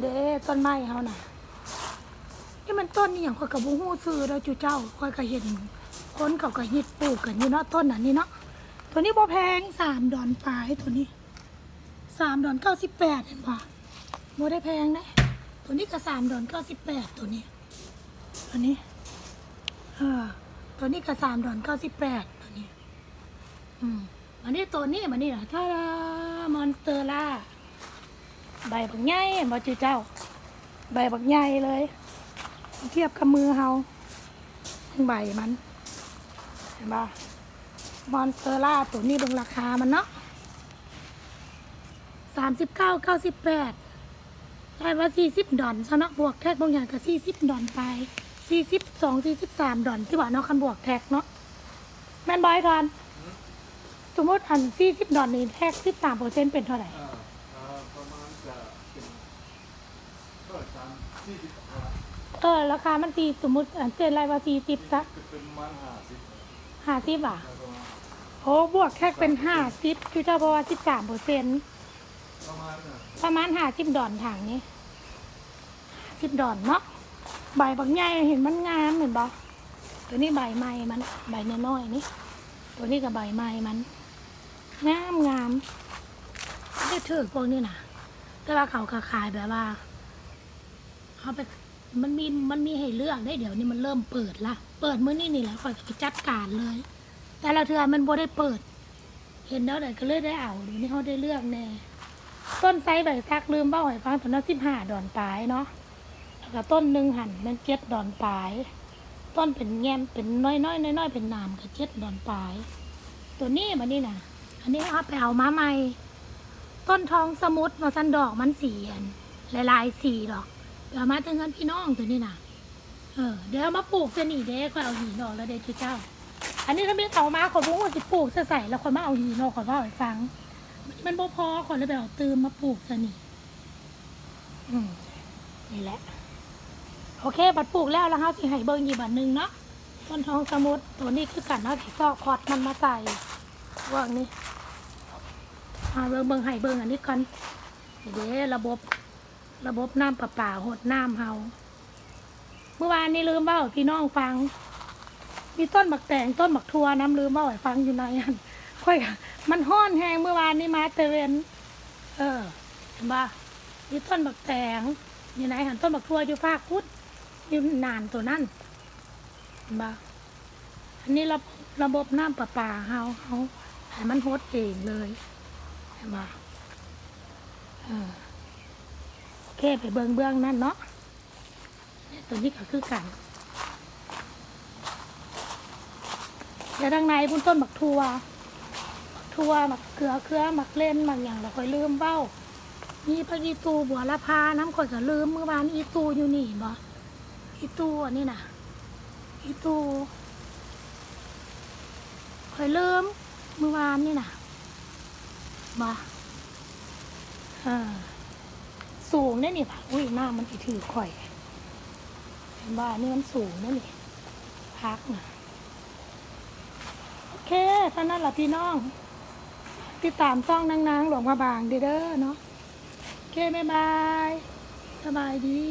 เด้ต้นไม้เฮาน่ะนี่มันต้นนี่อย่างข้อยกับบูฮู้ซื้อแล้วจูเจ้าข้อยก็เห็นคนเขาก็ฮิตปลูกกันอยู่เนาะต้นน่ะนี่เนาะตัวนี้บ่แพงสามดอนปลายตัวนี้สามดอนเก้าสิบแปดเห็นปะบ่ได้แพงนะตัวนี้ก็สามดอนเก้าสิบแปดตัวนี้ตัวนี้เออตัวนี้ก็สามดอนเก้าสิบแปดตัวนี้ อืมอันนี้ตัวนี้มันนี่ล่ะท่ามอนสเตอร่า ใบบักใหญ่บ่จือเจ้า ใบบักใหญ่เลย เทียบกับมือเฮาใบมัน เห็นปะมอนสเตอร่าตัวนี้เบิ่งราคามันเนาะสามสิบเก้าเก้าสิบแปดได้ว่าสี่สิบดอนซะเนาะบวกแท็กบางอย่างก็สี่สิบดอนไปสี่สิบสองสี่สิบสามดอนที่ว่าเนาะคันบวกแท็กเนาะแม่นบอยทอนสมมติอันสี่สิบดอนนี่แท็กสิบสามเปอร์เซ็นต์เป็นเท่าไหร่ อ่าอ่าประมาณจะเป็นเท่าไหร่สามสี่สิบกว่า เออราคามันสี่สมมติอันเซ็นไรว่าสี่สิบซะห้าสิบห้าสิบอะโอ้บวกแท็กเป็นห้าสิบคือเจ้าเพราะว่าสิบสามเปอร์เซ็นต์ประมาณน่ะประมาณห้าสิบดอนถังนี้สิบดอนเนาะใบบักใหญ่เห็นมันงามเห็นบ่ตัวนี้ใบไม้มัน ใบน้อยๆนี่ตัวนี้กับใบไม้มันงามงามได้ถือพวกนี้นะแต่ว่าเขาก็ขายแบบว่า เขาไปมันมีมันมีให้เลือกได้เดี๋ยวนี้มันเริ่มเปิดละเปิดเมื่อนี้นี่แหละคอยไปจัดการเลย แต่ละเทือมันบ่ได้เปิด เห็นแล้วเดี๋ยวก็เลยได้เอาดี๋ยวนี้เขาได้เลือกแน่ต้นไซใบซักลืมเบ้าให้ฟังตอนนั้นสิบห้าดอนปลายเนาะแล้วก็ต้นหนึ่งหันมันเจ็ดดอนปลาย ต้นเป็นแง้มเป็นน้อยๆน้อยๆเป็นนามก็เจ็ดดอนปลาย ตัวนี้มันนี่นะอันนี้เอาไปเอามาใหม่ ต้นทองสมุดมาสันดอกมันสีอันหลายๆสีดอก เดี๋ยวมาถึงกันพี่น้องตัวนี้นะเออเดี๋ยวามาปลูกจะหนีเด้ค่อยเอาหินออกแล้วเด้อเจ้า อันนี้ถ้าไม่เอามาขอยบอกว่าสิปลูกจะใส่แล้วค่อยมาเอาหินออกขอว่าให้ฟัง มันบ่พอขอยเลยไปเอาตืมมาปลูกซะนี่อืมนี่แหละ โอเค บัดปลูกแล้วแล้วเฮาสิให้เบิ่งอีกบัดหนึงเนาะต้นทองสมุดตัวนี้คือกันเนาะสิซอกพอดมันมาใส่พวกนี้อ่าเบิ่งเบิ่งให้เบิ่งอันนี้ก่อนเด้ระบบ ระบบน้ำประปาหดน้ำเฮาเมื่อวานนี้ลืมเบ้าพี่น้องฟัง มีต้นบักแตงต้นบักทัวน้ำลืมเบ้าให้ฟังอยู่ในอันค่อยมันห้อนแห้งเมื่อวานนี้มาเตเวนเออเห็นปะมีต้นบักแตงอยู่ไหนหันต้นบักทัวอยู่ภาคพุทธอยู่นานตัวนั่นเห็นปะอันนี้ระบบระบบน้ำประปาเฮาเฮาให้มันฮดเองเลยเห็นปะเออ โอเคไปเบื้องเบื้องนั่นเนาะตัวนี้ก็คือกันเดี๋ยวทางในพุ่นต้นบักทัวบักทัวบักเกลือเครือบักเล่นบางอย่างเราค่อยลืมเบ้ามีพักอีตูบัวละพาน้ำข่อยก็ลืมเมื่อวานอีตูอยู่นี่บ่อีตูอันนี้น่ะอีตูข่อยลืมเมื่อวานนี่น่ะบ่เออ สูงเนี่ยนี่ค่ะอุ้ยหน้ามันอีถือข่อยเห็นบ้านี่มันสูงเนี่ยนี่พักนะโอเคท่านั้นแหละพี่น้อง ติดตามช่องนางๆหลวงพระบางเด้อเด้อเนาะโอเคบ๊ายบาย สบายดี